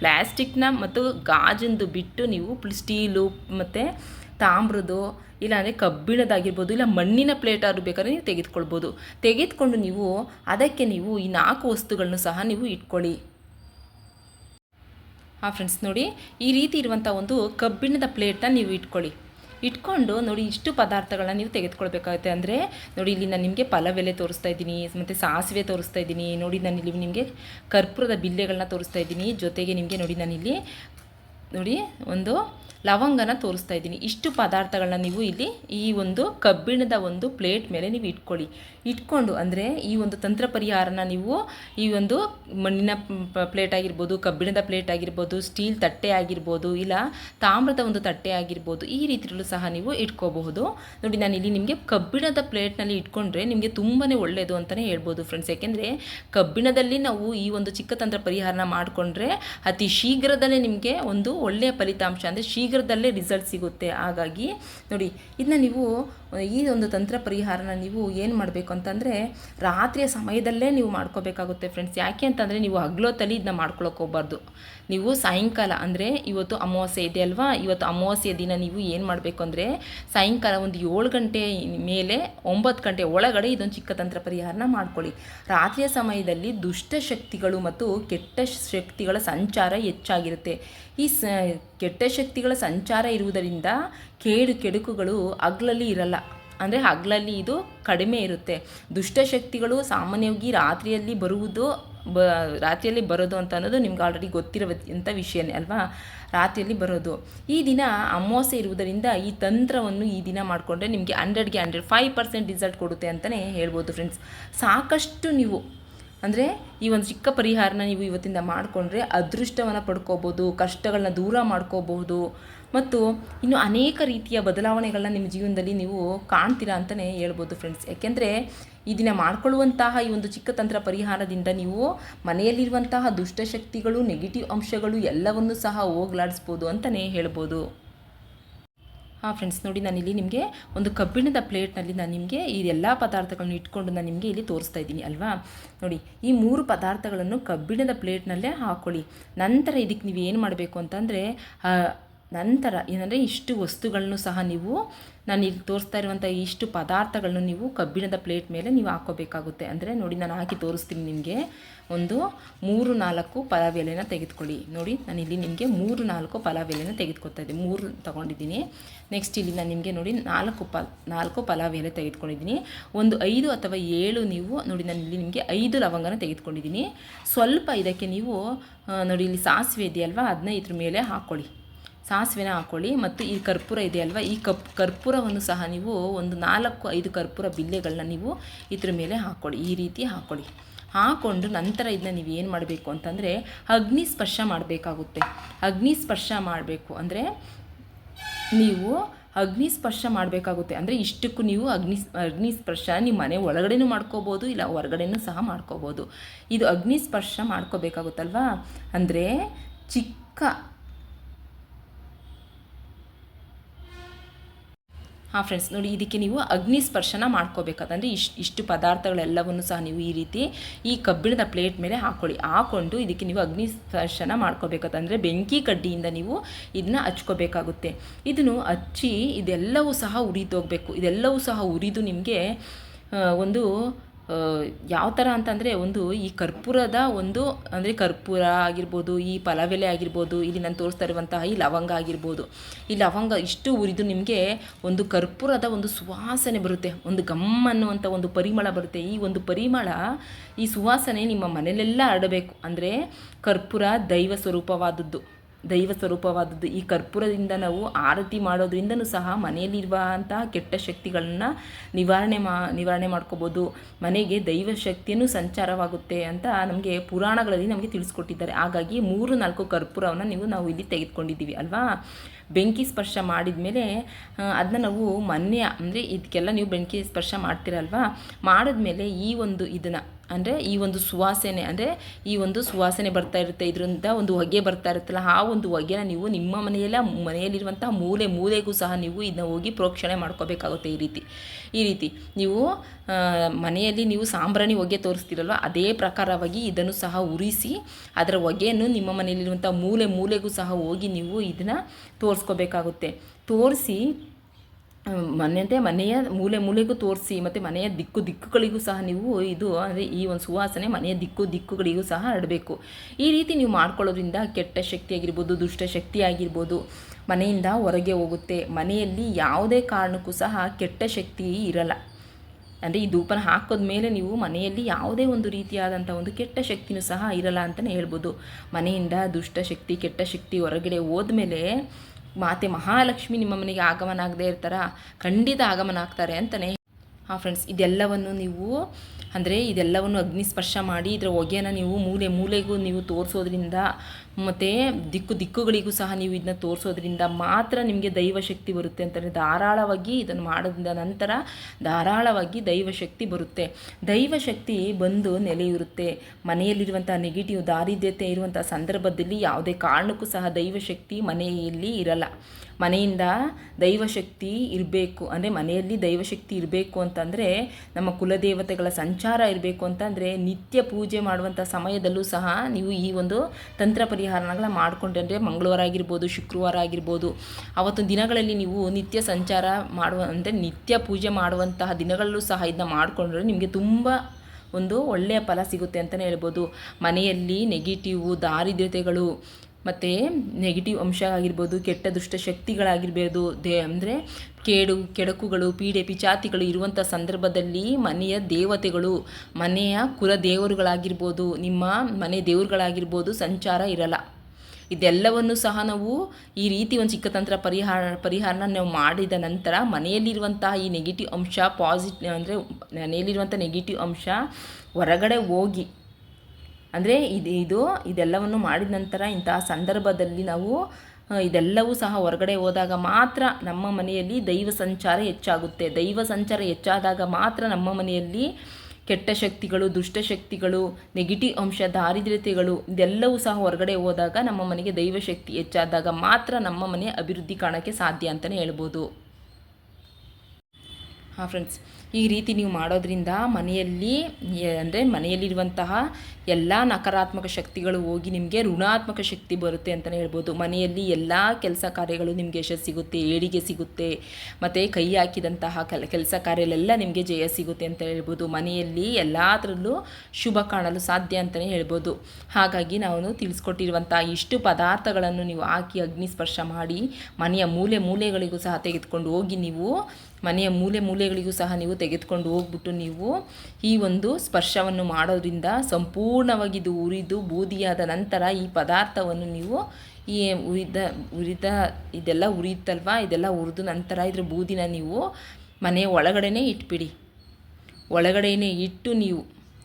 [SPEAKER 1] ಪ್ಲ್ಯಾಸ್ಟಿಕ್ನ ಮತ್ತು ಗಾಜಿಂದು ಬಿಟ್ಟು ನೀವು ಸ್ಟೀಲು ಮತ್ತು ತಾಮ್ರದ್ದು, ಇಲ್ಲಾಂದರೆ ಕಬ್ಬಿಣದಾಗಿರ್ಬೋದು ಇಲ್ಲ ಮಣ್ಣಿನ ಪ್ಲೇಟ್ ಆದರೂ ಬೇಕಾದ್ರೆ ನೀವು ತೆಗೆದುಕೊಳ್ಬೋದು. ತೆಗೆದುಕೊಂಡು ನೀವು ಅದಕ್ಕೆ ನೀವು ಈ ನಾಲ್ಕು ವಸ್ತುಗಳನ್ನು ಸಹ ನೀವು ಇಟ್ಕೊಳ್ಳಿ. ಹಾಂ, ಫ್ರೆಂಡ್ಸ್, ನೋಡಿ, ಈ ರೀತಿ ಇರುವಂಥ ಒಂದು ಕಬ್ಬಿಣದ ಪ್ಲೇಟನ್ನ ನೀವು ಇಟ್ಕೊಳ್ಳಿ. ಇಟ್ಕೊಂಡು ನೋಡಿ ಇಷ್ಟು ಪದಾರ್ಥಗಳನ್ನ ನೀವು ತೆಗೆದುಕೊಳ್ಬೇಕಾಗುತ್ತೆ. ಅಂದರೆ ನೋಡಿ ಇಲ್ಲಿ ನಾನು ನಿಮಗೆ ಪಲವೆಲೆ ತೋರಿಸ್ತಾ ಇದ್ದೀನಿ, ಮತ್ತು ಸಾಸಿವೆ ತೋರಿಸ್ತಾ ಇದ್ದೀನಿ, ನೋಡಿ ನಾನು ಇಲ್ಲಿ ನಿಮಗೆ ಕರ್ಪೂರದ ಬಿಲ್ಲೆಗಳನ್ನ ತೋರಿಸ್ತಾ ಇದ್ದೀನಿ. ಜೊತೆಗೆ ನಿಮಗೆ ನೋಡಿ ನಾನಿಲ್ಲಿ ನೋಡಿ ಒಂದು ಲವಂಗನ ತೋರಿಸ್ತಾ ಇದ್ದೀನಿ. ಇಷ್ಟು ಪದಾರ್ಥಗಳನ್ನ ನೀವು ಇಲ್ಲಿ ಈ ಒಂದು ಕಬ್ಬಿಣದ ಒಂದು ಪ್ಲೇಟ್ ಮೇಲೆ ನೀವು ಇಟ್ಕೊಳ್ಳಿ. ಇಟ್ಕೊಂಡು ಅಂದರೆ ಈ ಒಂದು ತಂತ್ರ ಪರಿಹಾರನ ನೀವು ಈ ಒಂದು ಮಣ್ಣಿನ ಪ್ಲೇಟ್ ಆಗಿರ್ಬೋದು, ಕಬ್ಬಿಣದ ಪ್ಲೇಟ್ ಆಗಿರ್ಬೋದು, ಸ್ಟೀಲ್ ತಟ್ಟೆ ಆಗಿರ್ಬೋದು, ಇಲ್ಲ ತಾಮ್ರದ ಒಂದು ತಟ್ಟೆ ಆಗಿರ್ಬೋದು ಈ ರೀತಿಯಲ್ಲೂ ಸಹ ನೀವು ಇಟ್ಕೋಬಹುದು. ನೋಡಿ, ನಾನು ಇಲ್ಲಿ ನಿಮಗೆ ಕಬ್ಬಿಣದ ಪ್ಲೇಟ್ನಲ್ಲಿ ಇಟ್ಕೊಂಡ್ರೆ ನಿಮಗೆ ತುಂಬಾ ಒಳ್ಳೆಯದು ಅಂತಲೇ ಹೇಳ್ಬೋದು ಫ್ರೆಂಡ್ಸ್. ಯಾಕೆಂದರೆ ಕಬ್ಬಿಣದಲ್ಲಿ ನಾವು ಈ ಒಂದು ಚಿಕ್ಕ ತಂತ್ರ ಪರಿಹಾರನ ಮಾಡಿಕೊಂಡ್ರೆ ಅತಿ ಶೀಘ್ರದಲ್ಲೇ ನಿಮಗೆ ಒಂದು ಒಳ್ಳೆಯ ಫಲಿತಾಂಶ, ಅಂದರೆ ಶೀಘ್ರದಲ್ಲೇ ರಿಸಲ್ಟ್ ಸಿಗುತ್ತೆ. ಹಾಗಾಗಿ ನೋಡಿ ಇದನ್ನ ನೀವು ಈ ಒಂದು ತಂತ್ರ ಪರಿಹಾರನ ನೀವು ಏನು ಮಾಡಬೇಕು ಅಂತಂದರೆ ರಾತ್ರಿಯ ಸಮಯದಲ್ಲೇ ನೀವು ಮಾಡ್ಕೋಬೇಕಾಗುತ್ತೆ ಫ್ರೆಂಡ್ಸ್ ಯಾಕೆ ಅಂತಂದರೆ ನೀವು ಹಗ್ಲೊತ್ತಲ್ಲಿ ಇದನ್ನ ಮಾಡ್ಕೊಳಕ್ಕೆ ಹೋಗ್ಬಾರ್ದು. ನೀವು ಸಾಯಂಕಾಲ ಅಂದರೆ ಇವತ್ತು ಅಮಾವಾಸ್ಯೆ ಇದೆ ಅಲ್ವಾ? ಇವತ್ತು ಅಮಾವಾಸ್ಯೆ ದಿನ ನೀವು ಏನು ಮಾಡಬೇಕು ಅಂದರೆ ಸಾಯಂಕಾಲ ಒಂದು ಏಳು ಗಂಟೆ ಮೇಲೆ ಒಂಬತ್ತು ಗಂಟೆ ಒಳಗಡೆ ಇದೊಂದು ಚಿಕ್ಕ ತಂತ್ರ ಪರಿಹಾರನ ಮಾಡ್ಕೊಳ್ಳಿ. ರಾತ್ರಿಯ ಸಮಯದಲ್ಲಿ ದುಷ್ಟ ಶಕ್ತಿಗಳು ಮತ್ತು ಕೆಟ್ಟ ಶಕ್ತಿಗಳ ಸಂಚಾರ ಹೆಚ್ಚಾಗಿರುತ್ತೆ. ಈ ಸ ಕೆಟ್ಟ ಶಕ್ತಿಗಳ ಸಂಚಾರ ಇರುವುದರಿಂದ ಕೇಡು ಕೆಡುಕುಗಳು ಹಗ್ಲಲ್ಲಿ ಇರಲ್ಲ. ಅಂದರೆ ಹಗ್ಲಲ್ಲಿ ಇದು ಕಡಿಮೆ ಇರುತ್ತೆ. ದುಷ್ಟಶಕ್ತಿಗಳು ಸಾಮಾನ್ಯವಾಗಿ ರಾತ್ರಿಯಲ್ಲಿ ಬರುವುದು, ಬ, ರಾತ್ರಿಯಲ್ಲಿ ಬರೋದು ಅಂತ ಅನ್ನೋದು ನಿಮ್ಗೆ ಆಲ್ರೆಡಿ ಗೊತ್ತಿರೋಂಥ ವಿಷಯನೇ ಅಲ್ವಾ? ರಾತ್ರಿಯಲ್ಲಿ ಬರೋದು. ಈ ದಿನ ಅಮಾವಾಸ್ಯೆ ಇರುವುದರಿಂದ ಈ ತಂತ್ರವನ್ನು ಈ ದಿನ ಮಾಡಿಕೊಂಡ್ರೆ ನಿಮಗೆ ಹಂಡ್ರೆಡ್ಗೆ ಹಂಡ್ರೆಡ್ ಫೈವ್ ಪರ್ಸೆಂಟ್ ರಿಸಲ್ಟ್ ಕೊಡುತ್ತೆ ಅಂತಲೇ ಹೇಳ್ಬೋದು ಫ್ರೆಂಡ್ಸ್ ಸಾಕಷ್ಟು ನೀವು, ಅಂದರೆ ಈ ಒಂದು ಚಿಕ್ಕ ಪರಿಹಾರನ ನೀವು ಇವತ್ತಿಂದ ಮಾಡಿಕೊಂಡ್ರೆ ಅದೃಷ್ಟವನ್ನು ಪಡ್ಕೋಬೋದು, ಕಷ್ಟಗಳನ್ನ ದೂರ ಮಾಡ್ಕೋಬಹುದು ಮತ್ತು ಇನ್ನು ಅನೇಕ ರೀತಿಯ ಬದಲಾವಣೆಗಳನ್ನ ನಿಮ್ಮ ಜೀವನದಲ್ಲಿ ನೀವು ಕಾಣ್ತೀರಾ ಅಂತಲೇ ಹೇಳ್ಬೋದು ಫ್ರೆಂಡ್ಸ್ ಯಾಕೆಂದರೆ ಈ ದಿನ ಮಾಡ್ಕೊಳ್ಳುವಂತಹ ಈ ಒಂದು ಚಿಕ್ಕ ತಂತ್ರ ಪರಿಹಾರದಿಂದ ನೀವು ಮನೆಯಲ್ಲಿರುವಂತಹ ದುಷ್ಟಶಕ್ತಿಗಳು ನೆಗೆಟಿವ್ ಅಂಶಗಳು ಎಲ್ಲವನ್ನು ಸಹ ಹೋಗ್ಲಾಡಿಸ್ಬೋದು ಅಂತಲೇ ಹೇಳ್ಬೋದು. ಹಾಂ ಫ್ರೆಂಡ್ಸ್ ನೋಡಿ ನಾನಿಲ್ಲಿ ನಿಮಗೆ ಒಂದು ಕಬ್ಬಿಣದ ಪ್ಲೇಟ್ನಲ್ಲಿ ನಾನು ನಿಮಗೆ ಈ ಎಲ್ಲ ಪದಾರ್ಥಗಳನ್ನು ಇಟ್ಕೊಂಡು ನಾನು ನಿಮಗೆ ಇಲ್ಲಿ ತೋರಿಸ್ತಾ ಇದ್ದೀನಿ ಅಲ್ವಾ? ನೋಡಿ, ಈ ಮೂರು ಪದಾರ್ಥಗಳನ್ನು ಕಬ್ಬಿಣದ ಪ್ಲೇಟ್ನಲ್ಲೇ ಹಾಕ್ಕೊಳ್ಳಿ ನಂತರ ಇದಕ್ಕೆ ನೀವು ಏನು ಮಾಡಬೇಕು ಅಂತಂದರೆ ನಂತರ, ಏನಂದರೆ ಇಷ್ಟು ವಸ್ತುಗಳನ್ನು ಸಹ ನೀವು, ನಾನು ಇಲ್ಲಿ ತೋರಿಸ್ತಾ ಇರುವಂಥ ಇಷ್ಟು ಪದಾರ್ಥಗಳನ್ನು ನೀವು ಕಬ್ಬಿಣದ ಪ್ಲೇಟ್ ಮೇಲೆ ನೀವು ಹಾಕೋಬೇಕಾಗುತ್ತೆ ಅಂದರೆ ನೋಡಿ, ನಾನು ಹಾಕಿ ತೋರಿಸ್ತೀನಿ ನಿಮಗೆ. ಒಂದು ಮೂರು ನಾಲ್ಕು ಪಲಾವ್ ಎಲೆನ ತೆಗೆದುಕೊಳ್ಳಿ. ನೋಡಿ, ನಾನು ಇಲ್ಲಿ ನಿಮಗೆ ಮೂರು ನಾಲ್ಕು ಪಲಾವ್ ಎಲೆನ ತೆಗೆದುಕೊತಾ ಇದ್ದೀನಿ ಮೂರು ತೊಗೊಂಡಿದ್ದೀನಿ. ನೆಕ್ಸ್ಟ್ ಇಲ್ಲಿ ನಾನು ನಿಮಗೆ ನೋಡಿ ನಾಲ್ಕು ಪ, ನಾಲ್ಕು ಪಲಾವ್ ಎಲೆ ತೆಗೆದುಕೊಂಡಿದ್ದೀನಿ. ಒಂದು ಐದು ಅಥವಾ ಏಳು ನೀವು, ನೋಡಿ ನಾನು ಇಲ್ಲಿ ನಿಮಗೆ ಐದು ಲವಂಗನ ತೆಗೆದುಕೊಂಡಿದ್ದೀನಿ. ಸ್ವಲ್ಪ ಇದಕ್ಕೆ ನೀವು ನೋಡಿ ಇಲ್ಲಿ ಸಾಸಿವೆ ಇದೆಯಲ್ವ, ಅದನ್ನ ಇದ್ರ ಮೇಲೆ ಹಾಕ್ಕೊಳ್ಳಿ. ಸಾಸಿವೆನ ಹಾಕ್ಕೊಳ್ಳಿ ಮತ್ತು ಈ ಕರ್ಪೂರ ಇದೆ ಅಲ್ವಾ? ಈ ಕಪ್, ಕರ್ಪೂರವನ್ನು ಸಹ ನೀವು ಒಂದು ನಾಲ್ಕು, ಐದು ಕರ್ಪೂರ ಬಿಲ್ಲೆಗಳನ್ನ ನೀವು ಇದ್ರ ಮೇಲೆ ಹಾಕ್ಕೊಳ್ಳಿ ಈ ರೀತಿ ಹಾಕ್ಕೊಳ್ಳಿ ಹಾಕ್ಕೊಂಡು ನಂತರ ಇದನ್ನ ನೀವು ಏನು ಮಾಡಬೇಕು ಅಂತಂದರೆ ಅಗ್ನಿ ಸ್ಪರ್ಶ ಮಾಡಬೇಕಾಗುತ್ತೆ. ಅಗ್ನಿ ಸ್ಪರ್ಶ ಮಾಡಬೇಕು ಅಂದರೆ ನೀವು ಅಗ್ನಿ ಸ್ಪರ್ಶ ಮಾಡಬೇಕಾಗುತ್ತೆ. ಅಂದರೆ ಇಷ್ಟಕ್ಕೂ ನೀವು ಅಗ್ನಿ ಅಗ್ನಿ ಸ್ಪರ್ಶ ನಿಮ್ಮ ಮನೆ ಒಳಗಡೆನೂ ಮಾಡ್ಕೋಬೋದು, ಇಲ್ಲ ಹೊರಗಡೆನೂ ಸಹ ಮಾಡ್ಕೋಬೋದು. ಇದು ಅಗ್ನಿ ಸ್ಪರ್ಶ ಮಾಡ್ಕೋಬೇಕಾಗುತ್ತಲ್ವಾ? ಅಂದರೆ ಚಿಕ್ಕ ಹಾಂ ಫ್ರೆಂಡ್ಸ್ ನೋಡಿ ಇದಕ್ಕೆ ನೀವು ಅಗ್ನಿ ಸ್ಪರ್ಶನ ಮಾಡ್ಕೋಬೇಕಾದಂದರೆ ಇಷ್ಟು ಇಷ್ಟು ಪದಾರ್ಥಗಳೆಲ್ಲವನ್ನು ಸಹ ನೀವು ಈ ರೀತಿ ಈ ಕಬ್ಬಿಣದ ಪ್ಲೇಟ್ ಮೇಲೆ ಹಾಕ್ಕೊಳ್ಳಿ ಹಾಕ್ಕೊಂಡು ಇದಕ್ಕೆ ನೀವು ಅಗ್ನಿ ಸ್ಪರ್ಶನ ಮಾಡ್ಕೋಬೇಕಂತಂದರೆ ಬೆಂಕಿ ಕಡ್ಡಿಯಿಂದ ನೀವು ಇದನ್ನ ಹಚ್ಕೋಬೇಕಾಗುತ್ತೆ. ಇದನ್ನು ಹಚ್ಚಿ ಇದೆಲ್ಲವೂ ಸಹ ಉರಿದೋಗಬೇಕು. ಇದೆಲ್ಲವೂ ಸಹ ಉರಿದು ನಿಮಗೆ ಒಂದು ಯಾವ ಥರ ಅಂತಂದರೆ ಒಂದು ಈ ಕರ್ಪೂರದ ಒಂದು, ಅಂದರೆ ಕರ್ಪೂರ ಆಗಿರ್ಬೋದು, ಈ ಪಲವೆಲೆ ಆಗಿರ್ಬೋದು, ಇಲ್ಲಿ ನಾನು ತೋರಿಸ್ತಾ ಇರುವಂತಹ ಈ ಲವಂಗ ಆಗಿರ್ಬೋದು. ಈ ಲವಂಗ ಇಷ್ಟು ಉರಿದು ನಿಮಗೆ ಒಂದು ಕರ್ಪೂರದ ಒಂದು ಸುವಾಸನೆ ಬರುತ್ತೆ, ಒಂದು ಗಮ್ ಅನ್ನುವಂಥ ಒಂದು ಪರಿಮಳ ಬರುತ್ತೆ. ಈ ಒಂದು ಪರಿಮಳ, ಈ ಸುವಾಸನೆ ನಿಮ್ಮ ಮನೆಯಲ್ಲೆಲ್ಲ ಹರಡಬೇಕು. ಅಂದರೆ ಕರ್ಪೂರ ದೈವ ಸ್ವರೂಪವಾದದ್ದು. ದೈವ ಸ್ವರೂಪವಾದದ್ದು. ಈ ಕರ್ಪೂರದಿಂದ ನಾವು ಆರತಿ ಮಾಡೋದ್ರಿಂದನೂ ಸಹ ಮನೆಯಲ್ಲಿರುವಂತಹ ಕೆಟ್ಟ ಶಕ್ತಿಗಳನ್ನ ನಿವಾರಣೆ ಮಾ, ನಿವಾರಣೆ ಮಾಡ್ಕೋಬೋದು. ಮನೆಗೆ ದೈವ ಶಕ್ತಿಯನ್ನು ಸಂಚಾರವಾಗುತ್ತೆ ಅಂತ ನಮಗೆ ಪುರಾಣಗಳಲ್ಲಿ ನಮಗೆ ತಿಳಿಸ್ಕೊಟ್ಟಿದ್ದಾರೆ. ಹಾಗಾಗಿ ಮೂರು, ನಾಲ್ಕು ಕರ್ಪೂರವನ್ನು ನೀವು, ನಾವು ಇಲ್ಲಿ ತೆಗೆದುಕೊಂಡಿದ್ದೀವಿ, ಅಲ್ವಾ? ಬೆಂಕಿ ಸ್ಪರ್ಶ ಮಾಡಿದ ಮೇಲೆ ಅದನ್ನ ನಾವು ಮನೆಯ, ಅಂದರೆ ಇದಕ್ಕೆಲ್ಲ ನೀವು ಬೆಂಕಿ ಸ್ಪರ್ಶ ಮಾಡ್ತೀರಲ್ವಾ? ಮಾಡಿದ್ಮೇಲೆ ಈ ಒಂದು ಇದನ್ನು ಅಂದರೆ ಈ ಒಂದು ಸುವಾಸನೆ, ಅಂದರೆ ಈ ಒಂದು ಸುವಾಸನೆ ಬರ್ತಾ ಇರುತ್ತೆ. ಇದರಿಂದ ಒಂದು ಹೊಗೆ ಬರ್ತಾ ಇರುತ್ತಲ್ಲ, ಆ ಒಂದು ಹೊಗೆನ ನೀವು ನಿಮ್ಮ ಮನೆಯಲ್ಲ ಮನೆಯಲ್ಲಿರುವಂಥ ಮೂಲೆ ಮೂಲೆಗೂ ಸಹ ನೀವು ಇದನ್ನ ಹೋಗಿ ಪ್ರೋಕ್ಷಣೆ ಮಾಡ್ಕೋಬೇಕಾಗುತ್ತೆ ಈ ರೀತಿ. ಈ ರೀತಿ ನೀವು ಮನೆಯಲ್ಲಿ ನೀವು ಸಾಂಬ್ರಾಣಿ ಹೊಗೆ ತೋರಿಸ್ತಿರಲ್ವ, ಅದೇ ಪ್ರಕಾರವಾಗಿ ಇದನ್ನು ಸಹ ಉರಿಸಿ, ಅದರ ಹೊಗೆಯನ್ನು ನಿಮ್ಮ ಮನೆಯಲ್ಲಿರುವಂಥ ಮೂಲೆ ಮೂಲೆಗೂ ಸಹ ಹೋಗಿ ನೀವು ಇದನ್ನು ತೋರಿಸ್ಕೋಬೇಕಾಗುತ್ತೆ. ತೋರಿಸಿ ಮನೆಯದೇ ಮನೆಯ ಮೂಲೆ ಮೂಲೆಗೂ ತೋರಿಸಿ, ಮತ್ತು ಮನೆಯ ದಿಕ್ಕು ದಿಕ್ಕುಗಳಿಗೂ ಸಹ ನೀವು ಇದು ಅಂದರೆ ಈ ಒಂದು ಸುವಾಸನೆ ಮನೆಯ ದಿಕ್ಕು ದಿಕ್ಕುಗಳಿಗೂ ಸಹ ಹರಡಬೇಕು. ಈ ರೀತಿ ನೀವು ಮಾಡ್ಕೊಳ್ಳೋದ್ರಿಂದ ಕೆಟ್ಟ ಶಕ್ತಿ ಆಗಿರ್ಬೋದು ದುಷ್ಟ ಶಕ್ತಿ ಆಗಿರ್ಬೋದು ಮನೆಯಿಂದ ಹೊರಗೆ ಹೋಗುತ್ತೆ. ಮನೆಯಲ್ಲಿ ಯಾವುದೇ ಕಾರಣಕ್ಕೂ ಸಹ ಕೆಟ್ಟ ಶಕ್ತಿ ಇರಲ್ಲ. ಅಂದರೆ ಈ ಧೂಪನ ಹಾಕೋದ ಮೇಲೆ ನೀವು ಮನೆಯಲ್ಲಿ ಯಾವುದೇ ಒಂದು ರೀತಿಯಾದಂಥ ಒಂದು ಕೆಟ್ಟ ಶಕ್ತಿನೂ ಸಹ ಇರಲ್ಲ ಅಂತಲೇ ಹೇಳ್ಬೋದು. ಮನೆಯಿಂದ ದುಷ್ಟ ಶಕ್ತಿ, ಕೆಟ್ಟ ಶಕ್ತಿ ಹೊರಗಡೆ ಹೋದ್ಮೇಲೆ ಮಾತೆ ಮಹಾಲಕ್ಷ್ಮಿ ನಿಮ್ಮ ಮನೆಗೆ ಆಗಮನ ಆಗದೆ ಇರ್ತಾರ? ಖಂಡಿತ ಆಗಮನ ಆಗ್ತಾರೆ ಅಂತಲೇ ಹಾಂ ಫ್ರೆಂಡ್ಸ್ ಇದೆಲ್ಲವನ್ನು ನೀವು ಅಂದರೆ ಇದೆಲ್ಲವನ್ನು ಅಗ್ನಿ ಸ್ಪರ್ಶ ಮಾಡಿ ಇದರ ಹೊಗೆಯನ್ನು ನೀವು ಮೂಲೆ ಮೂಲೆಗೂ ನೀವು ತೋರಿಸೋದ್ರಿಂದ ಮತ್ತು ದಿಕ್ಕು ದಿಕ್ಕುಗಳಿಗೂ ಸಹ ನೀವು ಇದನ್ನ ತೋರಿಸೋದ್ರಿಂದ ಮಾತ್ರ ನಿಮಗೆ ದೈವಶಕ್ತಿ ಬರುತ್ತೆ ಅಂತಂದರೆ ಧಾರಾಳವಾಗಿ ಇದನ್ನು ಮಾಡೋದ್ರಿಂದ ನಂತರ ಧಾರಾಳವಾಗಿ ದೈವಶಕ್ತಿ ಬರುತ್ತೆ. ದೈವಶಕ್ತಿ ಬಂದು ನೆಲೆಯಿರುತ್ತೆ. ಮನೆಯಲ್ಲಿರುವಂಥ ನೆಗೆಟಿವ್ ದಾರಿದ್ರ್ಯತೆ ಇರುವಂಥ ಸಂದರ್ಭದಲ್ಲಿ ಯಾವುದೇ ಕಾರಣಕ್ಕೂ ಸಹ ದೈವಶಕ್ತಿ ಮನೆಯಲ್ಲಿ ಇರಲ್ಲ. ಮನೆಯಿಂದ ದೈವಶಕ್ತಿ ಇರಬೇಕು, ಅಂದರೆ ಮನೆಯಲ್ಲಿ ದೈವಶಕ್ತಿ ಇರಬೇಕು ಅಂತಂದರೆ, ನಮ್ಮ ಕುಲದೇವತೆಗಳ ಸಂಚಾರ ಇರಬೇಕು ಅಂತಂದರೆ, ನಿತ್ಯ ಪೂಜೆ ಮಾಡುವಂಥ ಸಮಯದಲ್ಲೂ ಸಹ ನೀವು ಈ ಒಂದು ತಂತ್ರ ಪರಿಹಾರಗಳ ಅಂದರೆ ಮಂಗಳವಾರ ಆಗಿರ್ಬೋದು, ಶುಕ್ರವಾರ ಆಗಿರ್ಬೋದು ಅವತ್ತು ದಿನಗಳಲ್ಲಿ ನೀವು ನಿತ್ಯ ಸಂಚಾರ ಮಾಡುವ, ಅಂದರೆ ನಿತ್ಯ ಪೂಜೆ ಮಾಡುವಂತಹ ದಿನಗಳಲ್ಲೂ ಸಹ ಇದನ್ನ ಮಾಡಿಕೊಂಡ್ರೆ ನಿಮಗೆ ತುಂಬ ಒಂದು ಒಳ್ಳೆಯ ಫಲ ಸಿಗುತ್ತೆ ಅಂತಲೇ ಹೇಳ್ಬೋದು. ಮನೆಯಲ್ಲಿ ನೆಗೆಟಿವು ದಾರಿದ್ರ್ಯತೆಗಳು ಮತ್ತು ನೆಗೆಟಿವ್ ಅಂಶ ಆಗಿರ್ಬೋದು, ಕೆಟ್ಟ ದುಷ್ಟ ಶಕ್ತಿಗಳಾಗಿರ್ಬೋದು, ದೇ ಅಂದರೆ ಕೇಡು, ಕೆಡಕುಗಳು, ಪೀಡೆ, ಪಿಚಾತಿಗಳು ಇರುವಂಥ ಸಂದರ್ಭದಲ್ಲಿ ಮನೆಯ ದೇವತೆಗಳು, ಮನೆಯ ಕುಲ ದೇವರುಗಳಾಗಿರ್ಬೋದು, ನಿಮ್ಮ ಮನೆ ದೇವರುಗಳಾಗಿರ್ಬೋದು ಸಂಚಾರ ಇರಲ್ಲ. ಇದೆಲ್ಲವನ್ನು ಸಹ ನಾವು ಈ ರೀತಿ ಒಂದು ಚಿಕ್ಕತಂತ್ರ ಪರಿಹಾರ, ಪರಿಹಾರನ ನಾವು ಮಾಡಿದ ನಂತರ ಮನೆಯಲ್ಲಿರುವಂತಹ ಈ ನೆಗೆಟಿವ್ ಅಂಶ ಪಾಸಿಟಿವ್ ಅಂದರೆ ಮನೆಯಲ್ಲಿರುವಂಥ ನೆಗೆಟಿವ್ ಅಂಶ ಹೊರಗಡೆ ಹೋಗಿ ಅಂದರೆ ಇದು ಇದು ಇದೆಲ್ಲವನ್ನು ಮಾಡಿದ ನಂತರ ಇಂತಹ ಸಂದರ್ಭದಲ್ಲಿ ನಾವು ಇದೆಲ್ಲವೂ ಸಹ ಹೊರಗಡೆ ಹೋದಾಗ ಮಾತ್ರ ನಮ್ಮ ಮನೆಯಲ್ಲಿ ದೈವ ಸಂಚಾರ ಹೆಚ್ಚಾಗುತ್ತೆ. ದೈವ ಸಂಚಾರ ಹೆಚ್ಚಾದಾಗ ಮಾತ್ರ ನಮ್ಮ ಮನೆಯಲ್ಲಿ ಕೆಟ್ಟ ಶಕ್ತಿಗಳು ದುಷ್ಟಶಕ್ತಿಗಳು ನೆಗೆಟಿವ್ ಅಂಶ, ದಾರಿದ್ರ್ಯತೆಗಳು ಇದೆಲ್ಲವೂ ಸಹ ಹೊರಗಡೆ ಹೋದಾಗ ನಮ್ಮ ಮನೆಗೆ ದೈವಶಕ್ತಿ ಹೆಚ್ಚಾದಾಗ ಮಾತ್ರ ನಮ್ಮ ಮನೆ ಅಭಿವೃದ್ಧಿ ಕಾಣೋಕ್ಕೆ ಸಾಧ್ಯ ಅಂತಲೇ ಹೇಳ್ಬೋದು. ಹಾಂ ಫ್ರೆಂಡ್ಸ್ ಈ ರೀತಿ ನೀವು ಮಾಡೋದ್ರಿಂದ ಮನೆಯಲ್ಲಿ ಅಂದರೆ ಮನೆಯಲ್ಲಿರುವಂತಹ ಎಲ್ಲ ನಕಾರಾತ್ಮಕ ಶಕ್ತಿಗಳು ಹೋಗಿ ನಿಮಗೆ ಋಣಾತ್ಮಕ ಶಕ್ತಿ ಬರುತ್ತೆ ಅಂತಲೇ ಹೇಳ್ಬೋದು. ಮನೆಯಲ್ಲಿ ಎಲ್ಲ ಕೆಲಸ ಕಾರ್ಯಗಳು ನಿಮಗೆ ಯಶಸ್ಸು ಸಿಗುತ್ತೆ, ಏಳಿಗೆ ಸಿಗುತ್ತೆ, ಮತ್ತು ಕೈ ಹಾಕಿದಂತಹ ಕೆಲ, ಕೆಲಸ ಕಾರ್ಯಲೆಲ್ಲ ನಿಮಗೆ ಜಯ ಸಿಗುತ್ತೆ ಅಂತ ಹೇಳ್ಬೋದು. ಮನೆಯಲ್ಲಿ ಎಲ್ಲದರಲ್ಲೂ ಶುಭ ಕಾಣಲು ಸಾಧ್ಯ ಅಂತಲೇ ಹೇಳ್ಬೋದು. ಹಾಗಾಗಿ ನಾವು ತಿಳಿಸ್ಕೊಟ್ಟಿರುವಂಥ ಇಷ್ಟು ಪದಾರ್ಥಗಳನ್ನು ನೀವು ಹಾಕಿ ಅಗ್ನಿ ಸ್ಪರ್ಶ ಮಾಡಿ ಮನೆಯ ಮೂಲೆ ಮೂಲೆಗಳಿಗೂ ಸಹ ತೆಗೆದುಕೊಂಡು ಹೋಗಿ ನೀವು ಮನೆಯ ಮೂಲೆ ಮೂಲೆಗಳಿಗೂ ಸಹ ನೀವು ತೆಗೆದುಕೊಂಡು ಹೋಗ್ಬಿಟ್ಟು ನೀವು ಈ ಒಂದು ಸ್ಪರ್ಶವನ್ನು ಮಾಡೋದ್ರಿಂದ ಸಂಪೂರ್ಣವಾಗಿ ಇದು ಉರಿದು ಬೂದಿಯಾದ ನಂತರ ಈ ಪದಾರ್ಥವನ್ನು ನೀವು ಈ ಉರಿದ ಉರಿದ ಇದೆಲ್ಲ ಉರಿಯುತ್ತಲ್ವ? ಇದೆಲ್ಲ ಉರಿದು ನಂತರ ಇದ್ರ ಬೂದಿನ ನೀವು ಮನೆಯ ಒಳಗಡೆನೇ ಇಟ್ಬಿಡಿ. ಒಳಗಡೆನೇ ಇಟ್ಟು ನೀವು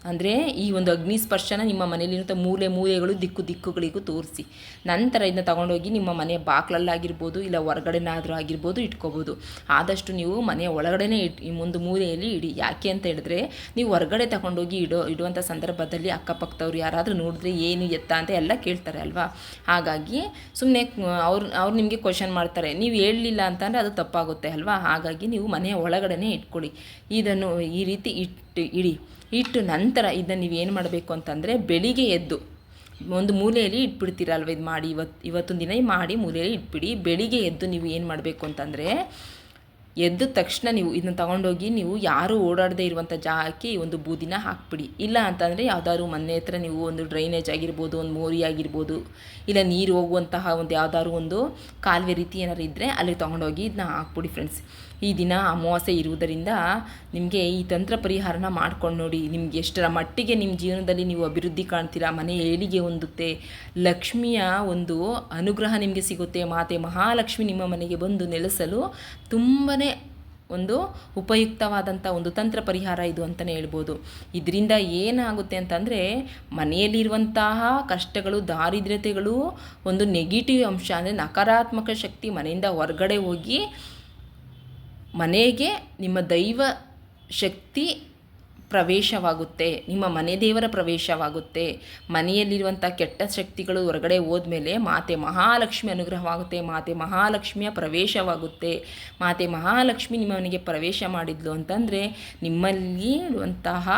[SPEAKER 1] ಅಂದರೆ ಈ ಒಂದು ಅಗ್ನಿ ಸ್ಪರ್ಶನ ನಿಮ್ಮ ಮನೆಯಲ್ಲಿರುವಂಥ ಮೂಲೆ ಮೂಲೆಗಳು, ದಿಕ್ಕು ದಿಕ್ಕುಗಳಿಗೂ ತೋರಿಸಿ. ನಂತರ ಇದನ್ನ ತಗೊಂಡೋಗಿ ನಿಮ್ಮ ಮನೆಯ ಬಾಕ್ಲಲ್ಲಾಗಿರ್ಬೋದು ಇಲ್ಲ ಹೊರಗಡೆನಾದರೂ ಆಗಿರ್ಬೋದು ಇಟ್ಕೋಬೋದು. ಆದಷ್ಟು ನೀವು ಮನೆಯ ಒಳಗಡೆನೇ ಇಟ್ ಒಂದು ಮೂಲೆಯಲ್ಲಿ ಇಡಿ. ಯಾಕೆ ಅಂತ ಹೇಳಿದ್ರೆ, ನೀವು ಹೊರಗಡೆ ತಗೊಂಡೋಗಿ ಇಡೋ ಇಡುವಂಥ ಸಂದರ್ಭದಲ್ಲಿ ಅಕ್ಕಪಕ್ಕದವ್ರು ಯಾರಾದರೂ ನೋಡಿದ್ರೆ ಏನು ಎತ್ತ ಅಂತ ಎಲ್ಲ ಕೇಳ್ತಾರೆ ಅಲ್ವಾ? ಹಾಗಾಗಿ ಸುಮ್ಮನೆ ಅವ್ರು ಅವ್ರು ನಿಮಗೆ ಕ್ವಶನ್ ಮಾಡ್ತಾರೆ. ನೀವು ಹೇಳಲಿಲ್ಲ ಅಂತಂದರೆ ಅದು ತಪ್ಪಾಗುತ್ತೆ ಅಲ್ವಾ? ಹಾಗಾಗಿ ನೀವು ಮನೆಯ ಒಳಗಡೆನೇ ಇಟ್ಕೊಳ್ಳಿ. ಇದನ್ನು ಈ ರೀತಿ ಇಟ್ಟು ಇಡಿ. ಇಟ್ಟು ನಂತರ ಇದನ್ನು ನೀವು ಏನು ಮಾಡಬೇಕು ಅಂತಂದರೆ ಬೆಳಿಗ್ಗೆ ಎದ್ದು ಒಂದು ಮೂಲೆಯಲ್ಲಿ ಇಟ್ಬಿಡ್ತೀರಲ್ವ ಇದು ಮಾಡಿ ಇವತ್ತು ಇವತ್ತೊಂದು ದಿನ ಮಾಡಿ ಮೂಲೆಯಲ್ಲಿ ಇಟ್ಬಿಡಿ. ಬೆಳಿಗ್ಗೆ ಎದ್ದು ನೀವು ಏನು ಮಾಡಬೇಕು ಅಂತಂದರೆ ಎದ್ದ ತಕ್ಷಣ ನೀವು ಇದನ್ನ ತಗೊಂಡೋಗಿ ನೀವು ಯಾರೂ ಓಡಾಡದೇ ಇರುವಂಥ ಜಾಗಕ್ಕೆ ಈ ಒಂದು ಬೂದಿನ ಹಾಕ್ಬಿಡಿ. ಇಲ್ಲ ಅಂತಂದರೆ ಯಾವ್ದಾದ್ರು ಮನೆ ಹತ್ರ ನೀವು ಒಂದು ಡ್ರೈನೇಜ್ ಆಗಿರ್ಬೋದು, ಒಂದು ಮೋರಿ ಆಗಿರ್ಬೋದು, ಇಲ್ಲ ನೀರು ಹೋಗುವಂತಹ ಒಂದು ಯಾವ್ದಾದ್ರು ಒಂದು ಕಾಲುವೆ ರೀತಿ ಏನಾದ್ರು ಇದ್ದರೆ ಅಲ್ಲಿ ತೊಗೊಂಡೋಗಿ ಇದನ್ನ ಹಾಕ್ಬಿಡಿ ಫ್ರೆಂಡ್ಸ್ ಈ ದಿನ ಅಮಾವಾಸ್ಯೆ ಇರುವುದರಿಂದ ನಿಮಗೆ ಈ ತಂತ್ರ ಪರಿಹಾರನ ಮಾಡ್ಕೊಂಡು ನೋಡಿ. ನಿಮ್ಗೆ ಎಷ್ಟರ ಮಟ್ಟಿಗೆ ನಿಮ್ಮ ಜೀವನದಲ್ಲಿ ನೀವು ಅಭಿವೃದ್ಧಿ ಕಾಣ್ತೀರಾ? ಮನೆ ಏಳಿಗೆ ಹೊಂದುತ್ತೆ. ಲಕ್ಷ್ಮಿಯ ಒಂದು ಅನುಗ್ರಹ ನಿಮಗೆ ಸಿಗುತ್ತೆ. ಮಾತೆ ಮಹಾಲಕ್ಷ್ಮಿ ನಿಮ್ಮ ಮನೆಗೆ ಬಂದು ನೆಲೆಸಲು ತುಂಬಾ ಒಂದು ಉಪಯುಕ್ತವಾದಂಥ ಒಂದು ತಂತ್ರ ಪರಿಹಾರ ಇದು ಅಂತಲೇ ಹೇಳ್ಬೋದು. ಇದರಿಂದ ಏನಾಗುತ್ತೆ ಅಂತಂದರೆ ಮನೆಯಲ್ಲಿರುವಂತಹ ಕಷ್ಟಗಳು, ದಾರಿದ್ರ್ಯತೆಗಳು ಒಂದು ನೆಗೆಟಿವ್ ಅಂಶ, ಅಂದರೆ ನಕಾರಾತ್ಮಕ ಶಕ್ತಿ ಮನೆಯಿಂದ ಹೊರಗಡೆ ಹೋಗಿ ಮನೆಗೆ ನಿಮ್ಮ ದೈವ ಶಕ್ತಿ ಪ್ರವೇಶವಾಗುತ್ತೆ, ನಿಮ್ಮ ಮನೆ ದೇವರ ಪ್ರವೇಶವಾಗುತ್ತೆ, ಮನೆಯಲ್ಲಿರುವಂಥ ಕೆಟ್ಟ ಶಕ್ತಿಗಳು ಹೊರಗಡೆ ಹೋದ್ಮೇಲೆ ಮಾತೆ ಮಹಾಲಕ್ಷ್ಮಿ ಅನುಗ್ರಹವಾಗುತ್ತೆ, ಮಾತೆ ಮಹಾಲಕ್ಷ್ಮಿಯ ಪ್ರವೇಶವಾಗುತ್ತೆ, ಮಾತೆ ಮಹಾಲಕ್ಷ್ಮಿ ನಿಮ್ಮ ಮನೆಗೆ ಪ್ರವೇಶ ಮಾಡಿದ್ಲು ಅಂತಂದರೆ ನಿಮ್ಮಲ್ಲಿ ಇರುವಂತಹ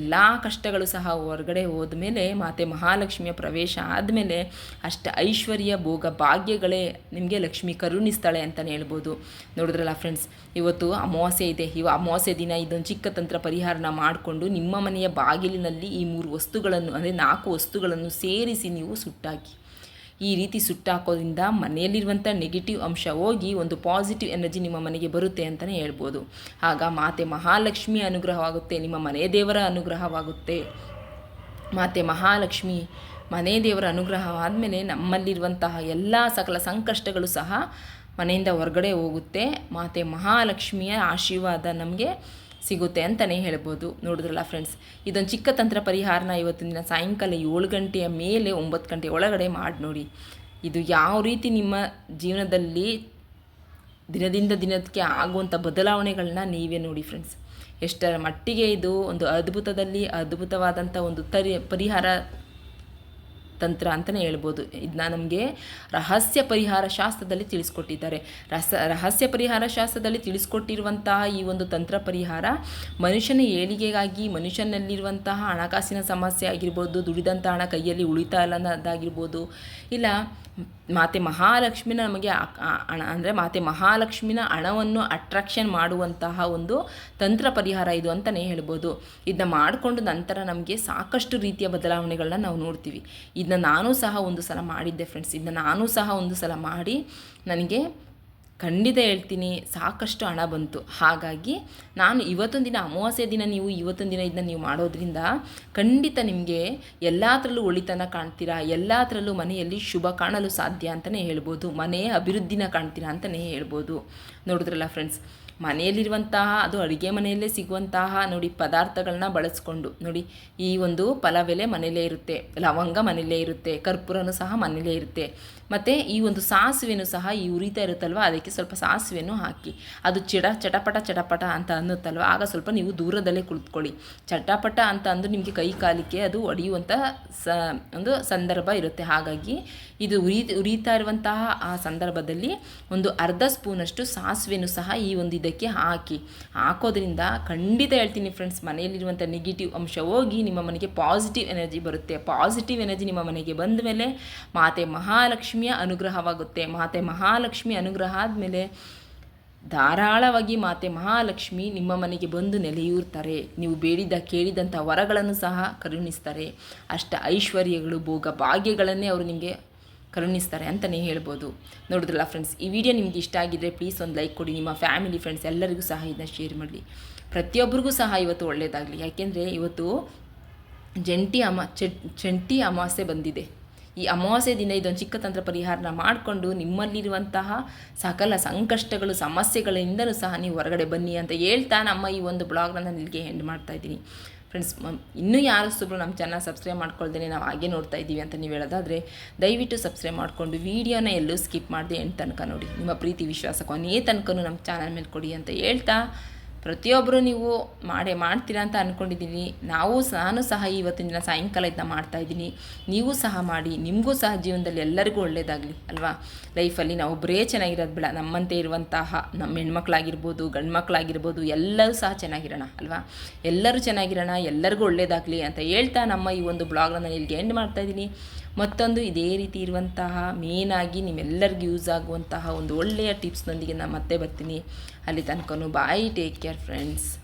[SPEAKER 1] ಎಲ್ಲ ಕಷ್ಟಗಳು ಸಹ ಹೊರಗಡೆ ಹೋದ್ಮೇಲೆ ಮಾತೆ ಮಹಾಲಕ್ಷ್ಮಿಯ ಪ್ರವೇಶ ಆದಮೇಲೆ ಅಷ್ಟ ಐಶ್ವರ್ಯ, ಭೋಗ ಭಾಗ್ಯಗಳೇ ನಿಮಗೆ ಲಕ್ಷ್ಮಿ ಕರುಣಿಸ್ತಾಳೆ ಅಂತಲೇ ಹೇಳ್ಬೋದು. ನೋಡಿದ್ರಲ್ಲ ಫ್ರೆಂಡ್ಸ್ ಇವತ್ತು ಅಮಾವಾಸ್ಯೆ ಇದೆ, ಇವ ಅಮಾವಾಸ್ಯೆ ದಿನ ಇದೊಂದು ಚಿಕ್ಕ ತಂತ್ರ ಪರಿಹಾರನ ಮಾಡಿಕೊಂಡು ನಿಮ್ಮ ಮನೆಯ ಬಾಗಿಲಿನಲ್ಲಿ ಈ ಮೂರು ವಸ್ತುಗಳನ್ನು, ಅಂದರೆ ನಾಲ್ಕು ವಸ್ತುಗಳನ್ನು ಸೇರಿಸಿ ನೀವು ಸುಟ್ಟಾಕಿ. ಈ ರೀತಿ ಸುಟ್ಟಾಕೋದ್ರಿಂದ ಮನೆಯಲ್ಲಿರುವಂಥ ನೆಗೆಟಿವ್ ಅಂಶ ಹೋಗಿ ಒಂದು ಪಾಸಿಟಿವ್ ಎನರ್ಜಿ ನಿಮ್ಮ ಮನೆಗೆ ಬರುತ್ತೆ ಅಂತಲೇ ಹೇಳ್ಬೋದು. ಆಗ ಮಾತೆ ಮಹಾಲಕ್ಷ್ಮಿ ಅನುಗ್ರಹವಾಗುತ್ತೆ, ನಿಮ್ಮ ಮನೆ ದೇವರ ಅನುಗ್ರಹವಾಗುತ್ತೆ. ಮಾತೆ ಮಹಾಲಕ್ಷ್ಮಿ ಮನೆ ದೇವರ ಅನುಗ್ರಹ ಆದಮೇಲೆ ನಮ್ಮಲ್ಲಿರುವಂತಹ ಎಲ್ಲ ಸಕಲ ಸಂಕಷ್ಟಗಳು ಸಹ ಮನೆಯಿಂದ ಹೊರಗಡೆ ಹೋಗುತ್ತೆ. ಮಾತೆ ಮಹಾಲಕ್ಷ್ಮಿಯ ಆಶೀರ್ವಾದ ನಮಗೆ ಸಿಗುತ್ತೆ ಅಂತಲೇ ಹೇಳ್ಬೋದು. ನೋಡಿದ್ರಲ್ಲ ಫ್ರೆಂಡ್ಸ್ ಇದೊಂದು ಚಿಕ್ಕ ತಂತ್ರ ಪರಿಹಾರನ ಇವತ್ತಿನ ದಿನ ಸಾಯಂಕಾಲ ಏಳು ಗಂಟೆಯ ಮೇಲೆ ಒಂಬತ್ತು ಗಂಟೆ ಒಳಗಡೆ ಮಾಡಿ ನೋಡಿ. ಇದು ಯಾವ ರೀತಿ ನಿಮ್ಮ ಜೀವನದಲ್ಲಿ ದಿನದಿಂದ ದಿನಕ್ಕೆ ಆಗುವಂಥ ಬದಲಾವಣೆಗಳನ್ನ ನೀವೇ ನೋಡಿ ಫ್ರೆಂಡ್ಸ್ ಎಷ್ಟರ ಮಟ್ಟಿಗೆ ಇದು ಒಂದು ಅದ್ಭುತದಲ್ಲಿ ಅದ್ಭುತವಾದಂಥ ಒಂದು ತರಿ ಪರಿಹಾರ ತಂತ್ರ ಅಂತಲೇ ಹೇಳ್ಬೋದು. ಇದನ್ನ ನಮಗೆ ರಹಸ್ಯ ಪರಿಹಾರ ಶಾಸ್ತ್ರದಲ್ಲಿ ತಿಳಿಸ್ಕೊಟ್ಟಿದ್ದಾರೆ. ರಸ, ರಹಸ್ಯ ಪರಿಹಾರ ಶಾಸ್ತ್ರದಲ್ಲಿ ತಿಳಿಸ್ಕೊಟ್ಟಿರುವಂತಹ ಈ ಒಂದು ತಂತ್ರ ಪರಿಹಾರ ಮನುಷ್ಯನ ಏಳಿಗೆಗಾಗಿ ಮನುಷ್ಯನಲ್ಲಿರುವಂತಹ ಹಣಕಾಸಿನ ಸಮಸ್ಯೆ ಆಗಿರ್ಬೋದು ದುಡಿದಂಥ ಹಣ ಕೈಯಲ್ಲಿ ಉಳಿತಾ ಅನ್ನೋದಾಗಿರ್ಬೋದು ಇಲ್ಲ ಮಾತೆ ಮಹಾಲಕ್ಷ್ಮಿನ ನಮಗೆ ಹಣ ಅಂದರೆ ಮಾತೆ ಮಹಾಲಕ್ಷ್ಮಿನ ಹಣವನ್ನು ಅಟ್ರಾಕ್ಷನ್ ಮಾಡುವಂತಹ ಒಂದು ತಂತ್ರ ಪರಿಹಾರ ಇದು ಅಂತಲೇ ಹೇಳ್ಬೋದು. ಇದನ್ನ ಮಾಡಿಕೊಂಡು ನಂತರ ನಮಗೆ ಸಾಕಷ್ಟು ರೀತಿಯ ಬದಲಾವಣೆಗಳನ್ನ ನಾವು ನೋಡ್ತೀವಿ. ಇದನ್ನ ನಾನು ಸಹ ಒಂದು ಸಲ ಮಾಡಿದ್ದೆ ಫ್ರೆಂಡ್ಸ್ ಇದನ್ನ ನಾನು ಸಹ ಒಂದು ಸಲ ಮಾಡಿ ನನಗೆ ಖಂಡಿತ ಹೇಳ್ತೀನಿ, ಸಾಕಷ್ಟು ಹಣ ಬಂತು. ಹಾಗಾಗಿ ನಾನು ಇವತ್ತೊಂದು ದಿನ, ಅಮಾವಾಸ್ಯೆ ದಿನ ನೀವು ಇವತ್ತೊಂದು ದಿನ ಇದನ್ನ ನೀವು ಮಾಡೋದ್ರಿಂದ ಖಂಡಿತ ನಿಮಗೆ ಎಲ್ಲದರಲ್ಲೂ ಒಳಿತನ ಕಾಣ್ತೀರಾ ಎಲ್ಲದರಲ್ಲೂ ಮನೆಯಲ್ಲಿ ಶುಭ ಕಾಣಲು ಸಾಧ್ಯ ಅಂತಲೇ ಹೇಳ್ಬೋದು, ಮನೆಯ ಅಭಿವೃದ್ಧಿನ ಕಾಣ್ತೀರಾ ಅಂತಲೇ ಹೇಳ್ಬೋದು. ನೋಡಿದ್ರಲ್ಲ ಫ್ರೆಂಡ್ಸ್ ಮನೆಯಲ್ಲಿರುವಂತಹ, ಅದು ಅಡುಗೆ ಮನೆಯಲ್ಲೇ ಸಿಗುವಂತಹ ನೋಡಿ ಪದಾರ್ಥಗಳನ್ನ ಬಳಸ್ಕೊಂಡು ನೋಡಿ ಈ ಒಂದು ಪಲಾವೆಲೆ ಮನೆಯಲ್ಲೇ ಇರುತ್ತೆ, ಲವಂಗ ಮನೆಯಲ್ಲೇ ಇರುತ್ತೆ, ಕರ್ಪೂರನೂ ಸಹ ಮನೆಯಲ್ಲೇ ಇರುತ್ತೆ. ಮತ್ತು ಈ ಒಂದು ಸಾಸಿವೆನೂ ಸಹ ಈ ಉರಿತಾ ಇರುತ್ತಲ್ವ, ಅದಕ್ಕೆ ಸ್ವಲ್ಪ ಸಾಸಿವೆನೂ ಹಾಕಿ. ಅದು ಚಿಡ, ಚಟಪಟ ಚಟಪಟ ಅಂತ ಅನ್ನುತ್ತಲ್ವ, ಆಗ ಸ್ವಲ್ಪ ನೀವು ದೂರದಲ್ಲೇ ಕುಳಿತುಕೊಳ್ಳಿ. ಚಟಪಟ ಅಂತ ಅಂದು ನಿಮಗೆ ಕೈ ಕಾಲಿಕೆ ಅದು ಒಡೆಯುವಂಥ ಸ, ಒಂದು ಸಂದರ್ಭ ಇರುತ್ತೆ. ಹಾಗಾಗಿ ಇದು ಉರಿ, ಉರಿತಾ ಇರುವಂತಹ ಆ ಸಂದರ್ಭದಲ್ಲಿ ಒಂದು ಅರ್ಧ ಸ್ಪೂನಷ್ಟು ಸಾಸಿವೆನೂ ಸಹ ಈ ಒಂದು ಹಾಕಿ. ಹಾಕೋದ್ರಿಂದ ಖಂಡಿತ ಹೇಳ್ತೀನಿ ಫ್ರೆಂಡ್ಸ್ ಮನೆಯಲ್ಲಿರುವಂಥ ನೆಗೆಟಿವ್ ಅಂಶ ಹೋಗಿ ನಿಮ್ಮ ಮನೆಗೆ ಪಾಸಿಟಿವ್ ಎನರ್ಜಿ ಬರುತ್ತೆ. ಪಾಸಿಟಿವ್ ಎನರ್ಜಿ ನಿಮ್ಮ ಮನೆಗೆ ಬಂದ ಮೇಲೆ ಮಾತೆ ಮಹಾಲಕ್ಷ್ಮಿಯ ಅನುಗ್ರಹವಾಗುತ್ತೆ. ಮಾತೆ ಮಹಾಲಕ್ಷ್ಮಿ ಅನುಗ್ರಹ ಆದಮೇಲೆ ಧಾರಾಳವಾಗಿ ಮಾತೆ ಮಹಾಲಕ್ಷ್ಮಿ ನಿಮ್ಮ ಮನೆಗೆ ಬಂದು ನೆಲೆಯೂರ್ತಾರೆ. ನೀವು ಬೇಡಿದ ಕೇಳಿದಂಥ ವರಗಳನ್ನು ಸಹ ಕರುಣಿಸ್ತಾರೆ. ಅಷ್ಟ ಐಶ್ವರ್ಯಗಳು, ಭೋಗ ಭಾಗ್ಯಗಳನ್ನೇ ಅವರು ನಿಮಗೆ ಕರುಣಿಸ್ತಾರೆ ಅಂತಲೇ ಹೇಳ್ಬೋದು. ನೋಡಿದ್ರಲ್ಲ ಫ್ರೆಂಡ್ಸ್ ಈ ವಿಡಿಯೋ ನಿಮಗೆ ಇಷ್ಟ ಆಗಿದ್ದರೆ ಪ್ಲೀಸ್ ಒಂದು ಲೈಕ್ ಕೊಡಿ, ನಿಮ್ಮ ಫ್ಯಾಮಿಲಿ ಫ್ರೆಂಡ್ಸ್ ಎಲ್ಲರಿಗೂ ಸಹ ಇದನ್ನ ಶೇರ್ ಮಾಡಲಿ. ಪ್ರತಿಯೊಬ್ಬರಿಗೂ ಸಹ ಇವತ್ತು ಒಳ್ಳೆಯದಾಗಲಿ ಯಾಕೆಂದರೆ ಇವತ್ತು ಜಂಟಿ ಅಮ ಜಂಟಿ ಅಮಾವಾಸ್ಯೆ ಬಂದಿದೆ. ಈ ಅಮಾವಾಸ್ಯೆ ದಿನ ಇದೊಂದು ಚಿಕ್ಕ ತಂತ್ರ ಪರಿಹಾರನ ಮಾಡಿಕೊಂಡು ನಿಮ್ಮಲ್ಲಿರುವಂತಹ ಸಕಲ ಸಂಕಷ್ಟಗಳು, ಸಮಸ್ಯೆಗಳಿಂದಲೂ ಸಹ ನೀವು ಹೊರಗಡೆ ಬನ್ನಿ ಅಂತ ಹೇಳ್ತಾ ನಮ್ಮ ಈ ಒಂದು ಬ್ಲಾಗ್ನ ನಾನು ಇಲ್ಲಿಗೆ ಎಂಡ್ ಮಾಡ್ತಾ ಇದ್ದೀನಿ. ಫ್ರೆಂಡ್ಸ್ ಇನ್ನೂ ಯಾರು ಸುಬ್ರು ನಮ್ಮ ಚಾನಲ್ ಸಬ್ಸ್ಕ್ರೈಬ್ ಮಾಡ್ಕೊಳ್ದೇ ನಾವು ಹಾಗೆ ನೋಡ್ತಾ ಇದ್ದೀವಿ ಅಂತ ನೀವು ಹೇಳೋದಾದರೆ, ದಯವಿಟ್ಟು ಸಬ್ಸ್ಕ್ರೈಬ್ ಮಾಡಿಕೊಂಡು ವೀಡಿಯೋನ ಎಲ್ಲೂ ಸ್ಕಿಪ್ ಮಾಡಿದೆ ಎಂಟು ತನಕ ನೋಡಿ. ನಿಮ್ಮ ಪ್ರೀತಿ, ವಿಶ್ವಾಸ ಕೊನೆಯ ತನಕನೂ ನಮ್ಮ ಚಾನಲ್ ಮೇಲೆ ಕೊಡಿ ಅಂತ ಹೇಳ್ತಾ ಪ್ರತಿಯೊಬ್ಬರು ನೀವು ಮಾಡೇ ಮಾಡ್ತೀರಾ ಅಂತ ಅಂದ್ಕೊಂಡಿದ್ದೀನಿ ನಾವು ನಾನು ಸಹ ಇವತ್ತಿನ ದಿನ ಸಾಯಂಕಾಲ ಇದನ್ನ ಮಾಡ್ತಾ ಇದ್ದೀನಿ. ನೀವು ಸಹ ಮಾಡಿ, ನಿಮಗೂ ಸಹ ಜೀವನದಲ್ಲಿ ಎಲ್ಲರಿಗೂ ಒಳ್ಳೆಯದಾಗಲಿ ಅಲ್ವಾ? ಲೈಫಲ್ಲಿ ನಾವು ಒಬ್ಬರೇ ಚೆನ್ನಾಗಿರೋದು ಬೇಡ. ನಮ್ಮಂತೆ ಇರುವಂತಹ ನಮ್ಮ ಹೆಣ್ಮಕ್ಳಾಗಿರ್ಬೋದು ಗಂಡು ಮಕ್ಕಳಾಗಿರ್ಬೋದು ಎಲ್ಲರೂ ಸಹ ಚೆನ್ನಾಗಿರೋಣ, ಅಲ್ವಾ? ಎಲ್ಲರೂ ಚೆನ್ನಾಗಿರೋಣ, ಎಲ್ಲರಿಗೂ ಒಳ್ಳೆಯದಾಗಲಿ ಅಂತ ಹೇಳ್ತಾ ನಮ್ಮ ಈ ಒಂದು ಬ್ಲಾಗ್ನ ನಾನು ಇಲ್ಲಿಗೆ ಎಂಡ್ ಮಾಡ್ತಾ ಇದ್ದೀನಿ. ಮತ್ತೊಂದು ಇದೇ ರೀತಿ ಇರುವಂತಹ ಆಗಿ ನಿಮ್ಮೆಲ್ಲರಿಗೂ ಯೂಸ್ ಆಗುವಂತಹ ಒಂದು ಒಳ್ಳೆಯ ಟಿಪ್ಸ್ನೊಂದಿಗೆ ನಾನು ಮತ್ತೆ ಬರ್ತೀನಿ. ಅಲ್ಲಿ ತನಕನೂ ಬಾಯ್ ಟೇಕ್ ಕೇರ್ ಫ್ರೆಂಡ್ಸ್